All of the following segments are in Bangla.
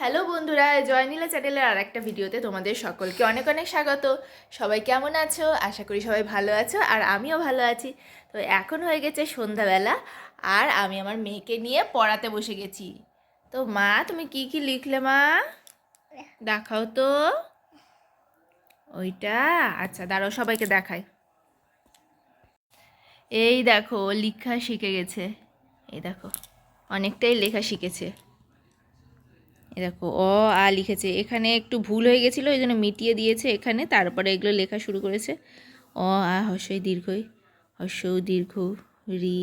হ্যালো বন্ধুরা, জয়নীলা চ্যানেলের আর একটা ভিডিওতে তোমাদের সকলকে অনেক অনেক স্বাগত। সবাই কেমন আছো? আশা করি সবাই ভালো আছো আর আমিও ভালো আছি। তো এখন হয়ে গেছে সন্ধ্যাবেলা আর আমি আমার মেয়েকে নিয়ে পড়াতে বসে গেছি। তো মা, তুমি কি কি লিখলে মা? দেখাও তো। ওইটা? আচ্ছা দাঁড়াও, সবাইকে দেখাই। এই দেখো, লেখা শিখে গেছে। এই দেখো, অনেকটাই লেখা শিখেছে। দেখো অ আ লিখেছে। এখানে একটু ভুল হয়ে গেছিল ওই জন্য মিটিয়ে দিয়েছে এখানে। তারপরে এগুলো লেখা শুরু করেছে। অ আ হর্ষই দীর্ঘই হর্ষৌ দীর্ঘ রি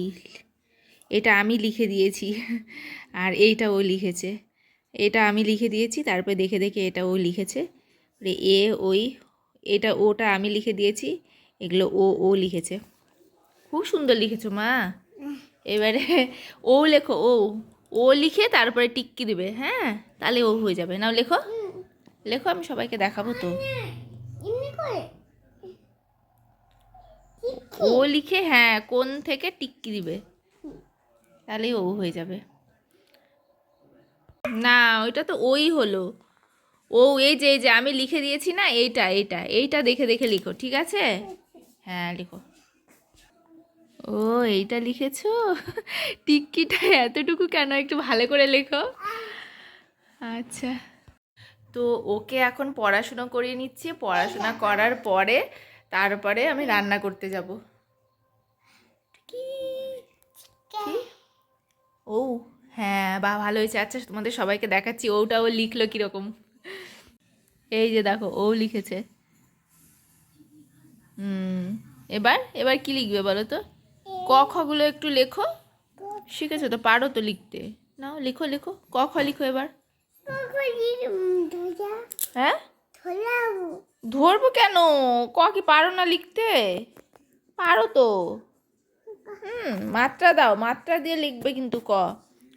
এটা আমি লিখে দিয়েছি। আর এইটা ও লিখেছে। এটা আমি লিখে দিয়েছি তারপরে দেখে দেখে এটা ও লিখেছে। এ ওই এটা ওটা আমি লিখে দিয়েছি এগুলো ও ও লিখেছে। খুব সুন্দর লিখেছো মা। এবারে ও লেখো ও। ও লিখে তারপরে টিক্কি দিবে হ্যাঁ? তাহলে ও হয়ে যাবে। নাও লেখো। লেখো আমি সবাইকে দেখাবো তো। ও লিখে হ্যাঁ কোন থেকে টিক্কি দিবে? তাহলেই ও হয়ে যাবে। না ওইটা তো ওই হলো। ও এই যে এই যে আমি লিখে দিয়েছি না এইটা এইটা এইটা দেখে দেখে লিখো ঠিক আছে? হ্যাঁ লিখো। ও এইটা লিখেছো? টিক্কিটা এতটুকু কেন একটু ভালো করে লেখো। আচ্ছা। তো ওকে এখন পড়াশুনো করিয়ে নিচ্ছি পড়াশোনা করার পরে তারপরে আমি রান্না করতে যাব। কি? কি? ও হ্যাঁ বা ভালো হয়েছে। আচ্ছা তোমাদের সবাইকে দেখাচ্ছি ওটা ও লিখলো কীরকম। এই যে দেখো ও লিখেছে। হুম এবার এবার কি লিখবে বলো তো? ক খগুলো একটু লেখো। শিখেছো তো পারো তো লিখতে। নাও লেখো লেখো। ক খ লিখো এবার। হ্যাঁ? ধরবো কেন? ক কি পারো না লিখতে? পারো তো। হুম মাত্রা দাও। মাত্রা দিয়ে লিখবে কিন্তু ক।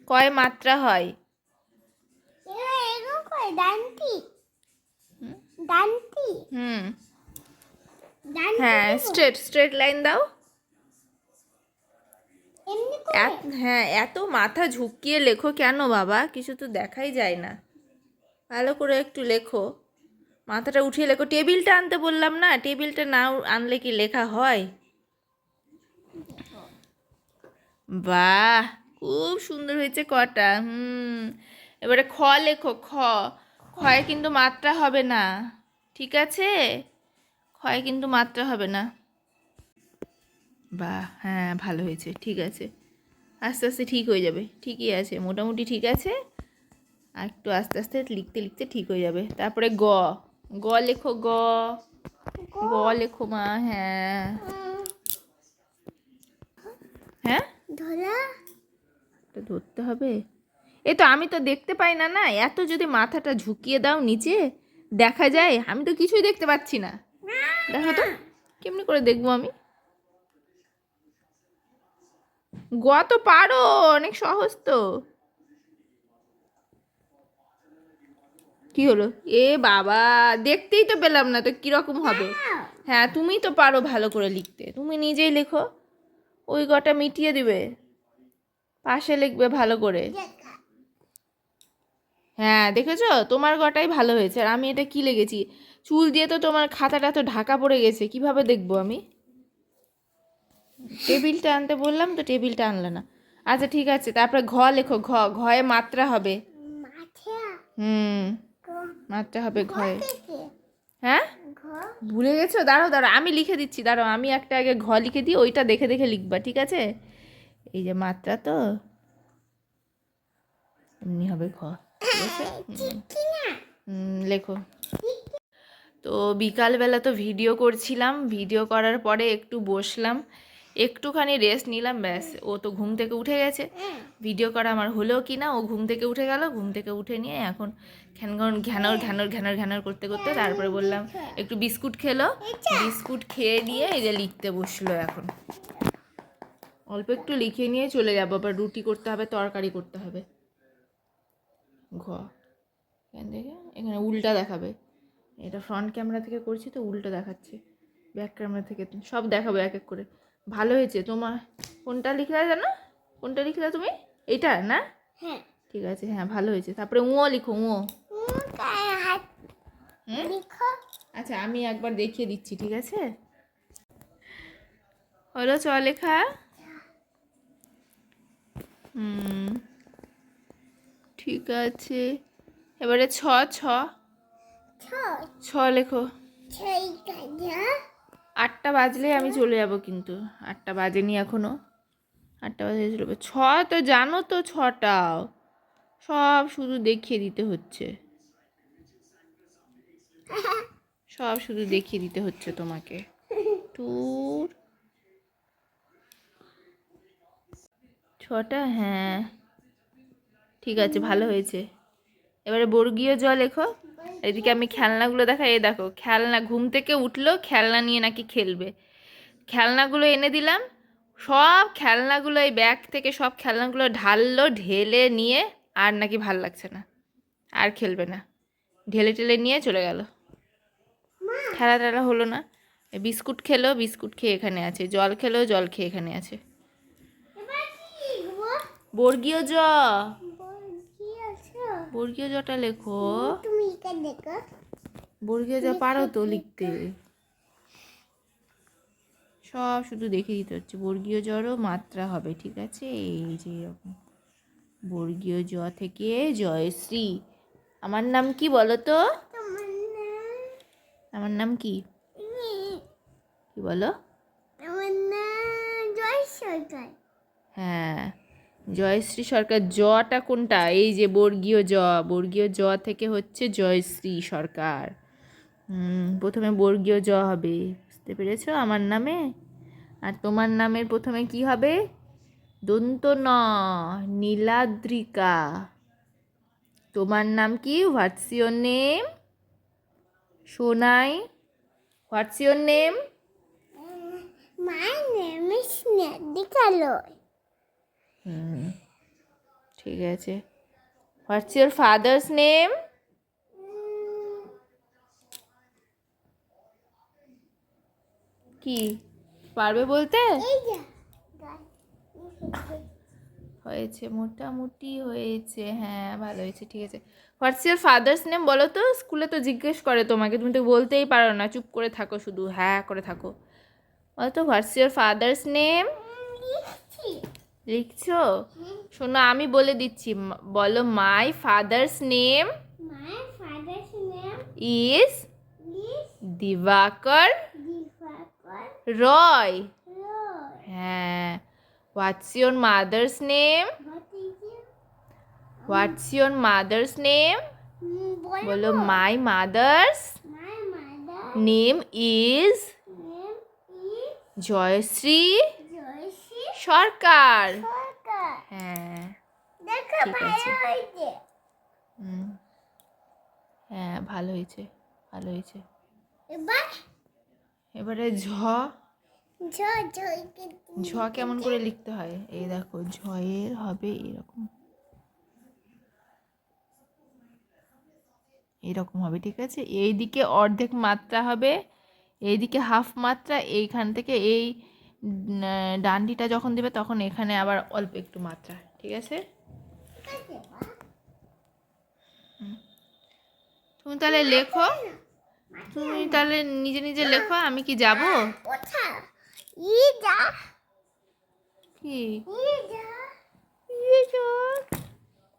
কয় মাত্রা হয়? হুম। হ্যাঁ স্ট্রেট স্ট্রেট লাইন দাও। হ্যাঁ এত মাথা ঝুঁকিয়ে লেখো কেন বাবা? কিছু তো দেখাই যায় না। ভালো করে একটু লেখো। মাথাটা উঠিয়ে লেখো। টেবিলটা আনতে বললাম না? টেবিলটা না আনলে কি লেখা হয়? বাহ, খুব সুন্দর হয়েছে কটা। হুম, এবারে খ লেখো, খ। খয়ে কিন্তু মাত্রা হবে না। ঠিক আছে? খয়ে কিন্তু মাত্রা হবে না। বাহ হ্যাঁ ভালো হয়েছে। ঠিক আছে। আস্তে আস্তে ঠিক হয়ে যাবে। ঠিকই আছে মোটামুটি ঠিক আছে। আর একটু আস্তে আস্তে লিখতে লিখতে ঠিক হয়ে যাবে। তারপরে গ গ লেখো গ। গ লেখো মা হ্যাঁ। হ্যাঁ? এটা ধরতে হবে? এ তো আমি তো দেখতে পাই না না। এত যদি মাথাটা ঝুঁকিয়ে দাও নিচে দেখা যায়। আমি তো কিছুই দেখতে পাচ্ছি না। দেখো তো কেমনি করে দেখব আমি? গ তো পারো, অনেক সহজ তো। কি হলো? এ বাবা, দেখতেই তো পেলাম না তো কীরকম হবে। হ্যাঁ তুমি তো পারো ভালো করে লিখতে। তুমি নিজেই লেখো, ওই গটা মিটিয়ে দিবে। পাশে লিখবে ভালো করে। হ্যাঁ দেখেছ? তোমার গটাই ভালো হয়েছে। আর আমি এটা কি লেগেছি চুল দিয়ে তো তোমার খাতাটা তো ঢাকা পড়ে গেছে, কীভাবে দেখব আমি? টেবিলটা আনতে বললাম তো টেবিলটা আনলে না। আচ্ছা ঠিক আছে তারপরে ঘ লেখো ঘ ঘয়ে মাত্রা হবে। হুম মাত্রা হবে ঘয়ে। হ্যাঁ? ভুলে গেছো? দাঁড়াও দাঁড়াও আমি লিখে দিচ্ছি দাঁড়াও আমি একটা আগে ঘ লিখে দিই ওইটা দেখে দেখে লিখবা ঠিক আছে? এই যে মাত্রা তো এমনি হবে ঘ হুম, লেখো। তো বিকালবেলা তো ভিডিও করছিলাম ভিডিও করার পরে একটু বসলাম একটুখানি রেস্ট নিলাম ব্যাস। ও তো ঘুম থেকে উঠে গেছে। ভিডিও করা আমার হলো কি না ও ঘুম থেকে উঠে গেল ঘুম থেকে উঠে নিয়ে এখন ঘ্যানগন ঘ্যানর ঘ্যানর ঘ্যানর ঘ্যানর করতে করতে তারপরে বললাম একটু বিস্কুট খেলো বিস্কুট খেয়ে নিয়ে এই যে লিখতে বসল এখন অল্প একটু লিখে নিয়ে চলে যাব আবার রুটি করতে হবে তরকারি করতে হবে ঘ এখান থেকে এখানে উল্টা দেখাবে এটা ফ্রন্ট ক্যামেরা থেকে করছি তো উল্টো দেখাচ্ছে ব্যাক ক্যামেরা থেকে সব দেখাবে এক এক করে ভালো হয়েছে। তোমার কোনটা লিখলে জানো? কোনটা লিখলে তুমি? এটা না? হ্যাঁ। ঠিক আছে হ্যাঁ ভালো হয়েছে। তারপরে উঁও লিখো হুম? আচ্ছা আমি একবার দেখিয়ে দিচ্ছি ঠিক আছে? হলো চ লেখা। হুম ঠিক আছে। এবারে ছ ছ। ছ। লেখো। আটটা বাজলে আমি চলে যাব কিন্তু। আটটা বাজেনি এখনও। আটটা বাজে চলে যাব। ছ তো জানো তো ছটাও। সব শুধু দেখিয়ে দিতে হচ্ছে। সব শুধু দেখিয়ে দিতে হচ্ছে তোমাকে। টুর। ছটা? হ্যাঁ। ঠিক আছে, ভালো হয়েছে। এবারে বর্গীয় জল লেখো। এদিকে আমি খেলনাগুলো দেখা এই দেখো খেলনা ঘুম থেকে উঠল খেলনা নিয়ে নাকি খেলবে। খেলনাগুলো এনে দিলাম সব খেলনাগুলো এই ব্যাগ থেকে সব খেলনাগুলো ঢাললো ঢেলে নিয়ে আর নাকি ভালো লাগছে না আর খেলবে না। ঢেলে টেলে নিয়ে চলে গেল। খেলা টেলা হলো না। বিস্কুট খেলো বিস্কুট খেয়ে এখানে আছে। জল খেলো জল খেয়ে এখানে আছে। বর্গীয় জ। বর্গীয় জটা লেখো। তুমি এখানে দেখো বর্গীয় জ পারো তো লিখতে। সব শুধু দেখে দিতে হচ্ছে। বর্গীয় জরও মাত্রা হবে ঠিক আছে? এই যে এরকম। বর্গীয় জ থেকে জয়শ্রী। আমার নাম কি বলো তো? আমার নাম কি? কি বলো? আমার নাম জয় সরকার হ্যাঁ। জয়শ্রী সরকার, জটা কোনটা? এই যে বর্গীয় জ বর্গীয় জ থেকে হচ্ছে জয়শ্রী সরকার। প্রথমে বর্গীয় জ হবে, বুঝতে পেরেছ? আমার নামে? আর তোমার নামের প্রথমে কি হবে? দন্ত ন, নীলাদ্রিকা। তোমার নাম কি? What's your name Sonai. What's your name my name is নেদিকালয় হুম, ঠিক আছে। হোয়াটস ইয়োর ফাদার্স নেম কি? পারবে বলতে? হয়েছে, মোটামুটি হয়েছে। হ্যাঁ ভালো হয়েছে, ঠিক আছে। হোয়াটস ইয়োর ফাদার্স নেম বলো তো, স্কুলে তো জিজ্ঞেস করে তোমাকে। তুমি তো বলতেই পারো না, চুপ করে থাকো শুধু হ্যাঁ করে থাকো। বলো তো হোয়াটস ইয়োর ফাদার্স নেম লিখছি? শোনো আমি বলে দিচ্ছি বলো my father's name is Dibakar Roy হ্যাঁ। What's your mother's name what's your mother's name বলো my mother's name is Joyshree Sarkar. হ্যাঁ দেখো ঠিক ভালো আছে। হয়েছে। হুম। হ্যাঁ ভালো হয়েছে ভালো হয়েছে। এবার? ঝ। ঝ কেমন করে লিখতে হয়? এই দেখো ঝয়ের হবে এরকম। এরকম হবে ঠিক আছে? এইদিকে অর্ধেক মাত্রা হবে এইদিকে হাফ মাত্রা এইখান থেকে এই ডান্ডিটা যখন দেবে তখন এখানে আবার অল্প একটু মাত্রা, ঠিক আছে? তুমি তাহলে লেখো। তুমি তাহলে নিজে নিজে লেখো, আমি কি যাব?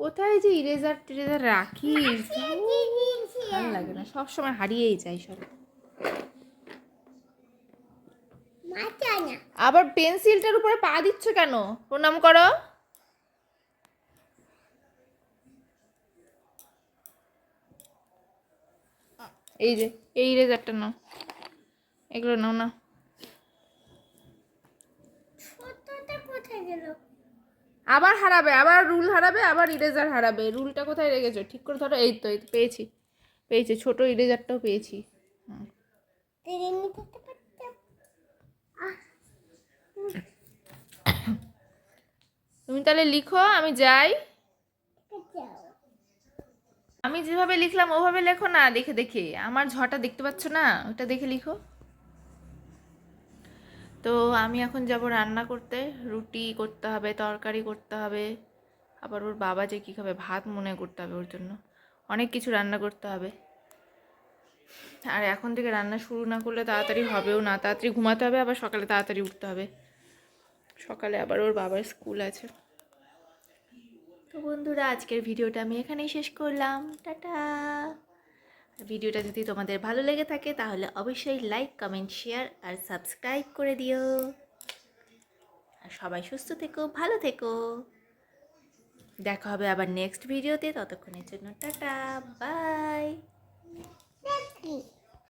কোথায় যে ইরেজার টিরেজার রাখিস? ভালো লাগে না, সবসময় হারিয়েই যায় সব মাথা না আবার পেন্সিলটার উপরে পা দিচ্ছ কেন? প্রণাম করো। এই যে। এই ইরেজারটা নাও। এগুলো নাও না। ছোটটা কোথায় গেল? আবার হারাবে আবার রুল হারাবে আবার ইরেজার হারাবে। রুলটা কোথায় রেখেছো? ঠিক করে ধরো। এই তো এই তো পেয়েছি। পেয়েছি ছোট ইরেজারটাও পেয়েছি। হুম। তাহলে লিখো, আমি যাই। আমি যেভাবে লিখলাম, ওভাবে লেখো না, দেখে দেখে। আমার ঝটা দেখতে পাচ্ছ না, ওটা দেখে লিখো। তো আমি এখন যাব রান্না করতে, রুটি করতে হবে, তরকারি করতে হবে। আবার ওর বাবা যে কী খাবে, ভাত মনে করতে হবে ওর জন্য। অনেক কিছু রান্না করতে হবে। আর এখন থেকে রান্না শুরু না করলে তাড়াতাড়ি হবেও না। তাড়াতাড়ি ঘুমাতে হবে, আবার সকালে তাড়াতাড়ি উঠতে হবে। সকালে আবার ওর বাবার স্কুল আছে। তো বন্ধুরা, আজকের ভিডিওটা আমি এখানেই শেষ করলাম। টাটা! ভিডিওটা যদি তোমাদের ভালো লেগে থাকে, তাহলে অবশ্যই লাইক কমেন্ট শেয়ার আর সাবস্ক্রাইব করে দিও। আর সবাই সুস্থ থেকো, ভালো থেকো। দেখা হবে আবার নেক্সট ভিডিওতে ততক্ষণের জন্য টাটা বাই